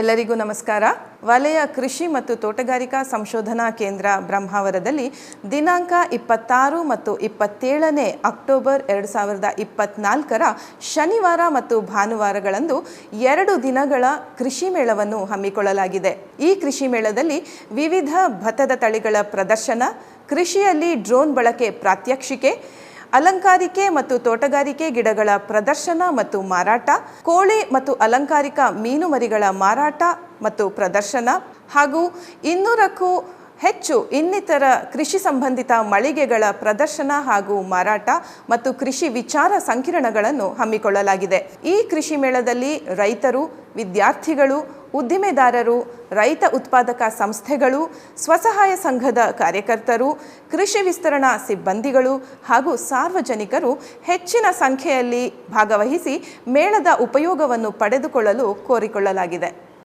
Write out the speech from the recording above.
ಎಲ್ಲರಿಗೂ ನಮಸ್ಕಾರ. ವಲಯ ಕೃಷಿ ಮತ್ತು ತೋಟಗಾರಿಕಾ ಸಂಶೋಧನಾ ಕೇಂದ್ರ ಬ್ರಹ್ಮಾವರದಲ್ಲಿ ದಿನಾಂಕ ಇಪ್ಪತ್ತಾರು ಮತ್ತು ಇಪ್ಪತ್ತೇಳನೇ ಅಕ್ಟೋಬರ್ ಎರಡು ಸಾವಿರದ ಇಪ್ಪತ್ನಾಲ್ಕರ ಶನಿವಾರ ಮತ್ತು ಭಾನುವಾರಗಳಂದು ಎರಡು ದಿನಗಳ ಕೃಷಿ ಮೇಳವನ್ನು ಹಮ್ಮಿಕೊಳ್ಳಲಾಗಿದೆ. ಈ ಕೃಷಿ ಮೇಳದಲ್ಲಿ ವಿವಿಧ ಭತ್ತದ ತಳಿಗಳ ಪ್ರದರ್ಶನ, ಕೃಷಿಯಲ್ಲಿ ಡ್ರೋನ್ ಬಳಕೆ ಪ್ರಾತ್ಯಕ್ಷಿಕೆ ಅಲಂಕಾರಿಕೆ ಮತ್ತು ತೋಟಗಾರಿಕೆ ಗಿಡಗಳ ಪ್ರದರ್ಶನ ಮತ್ತು ಮಾರಾಟ, ಕೋಳಿ ಮತ್ತು ಅಲಂಕಾರಿಕ ಮೀನು ಮರಿಗಳ ಮಾರಾಟ ಮತ್ತು ಪ್ರದರ್ಶನ ಹಾಗೂ ಇನ್ನೂರಕ್ಕೂ ಹೆಚ್ಚು ಇನ್ನಿತರ ಕೃಷಿ ಸಂಬಂಧಿತ ಮಳಿಗೆಗಳ ಪ್ರದರ್ಶನ ಹಾಗೂ ಮಾರಾಟ ಮತ್ತು ಕೃಷಿ ವಿಚಾರ ಸಂಕಿರಣಗಳನ್ನು ಹಮ್ಮಿಕೊಳ್ಳಲಾಗಿದೆ. ಈ ಕೃಷಿ ಮೇಳದಲ್ಲಿ ರೈತರು, ವಿದ್ಯಾರ್ಥಿಗಳು ಉದ್ದಿಮೆದಾರರು, ರೈತ ಉತ್ಪಾದಕ ಸಂಸ್ಥೆಗಳು, ಸ್ವಸಹಾಯ ಸಂಘದ ಕಾರ್ಯಕರ್ತರು, ಕೃಷಿ ವಿಸ್ತರಣಾ ಸಿಬ್ಬಂದಿಗಳು ಹಾಗೂ ಸಾರ್ವಜನಿಕರು ಹೆಚ್ಚಿನ ಸಂಖ್ಯೆಯಲ್ಲಿ ಭಾಗವಹಿಸಿ ಮೇಳದ ಉಪಯೋಗವನ್ನು ಪಡೆದುಕೊಳ್ಳಲು ಕೋರಿಕೊಳ್ಳಲಾಗಿದೆ.